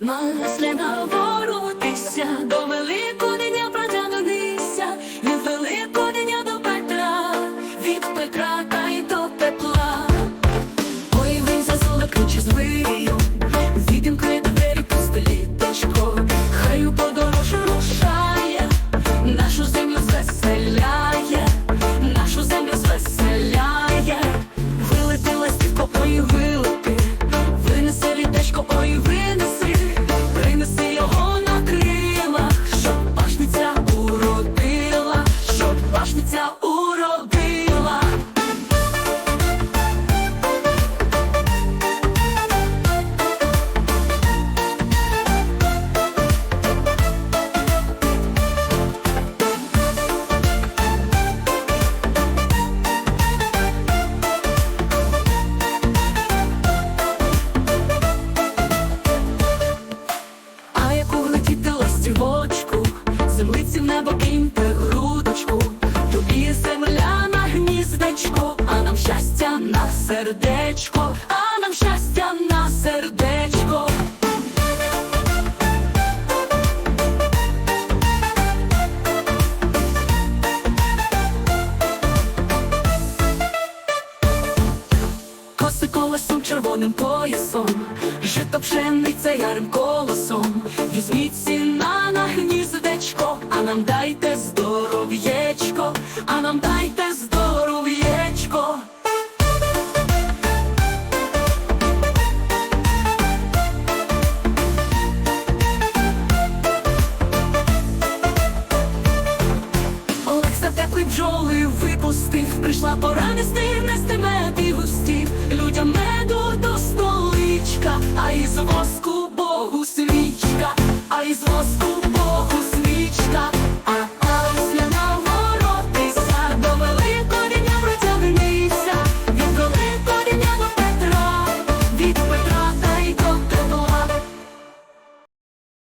Масляна воротися, до Великодня протягнися, від Великодня до Петра, від Петра землиці в небо киньте грудочку, тобі земля на гніздечко, а нам щастя на сердечко, а нам щастя на сердечко. Коси колесом, червоним поясом, жито пшениця ярим колосом, візьміть сіна на гніздечко, нам дайте здоров'єчко, а нам дайте здоров'єчко. Олекса теплий бджоли випустив, прийшла пора нести, нести мед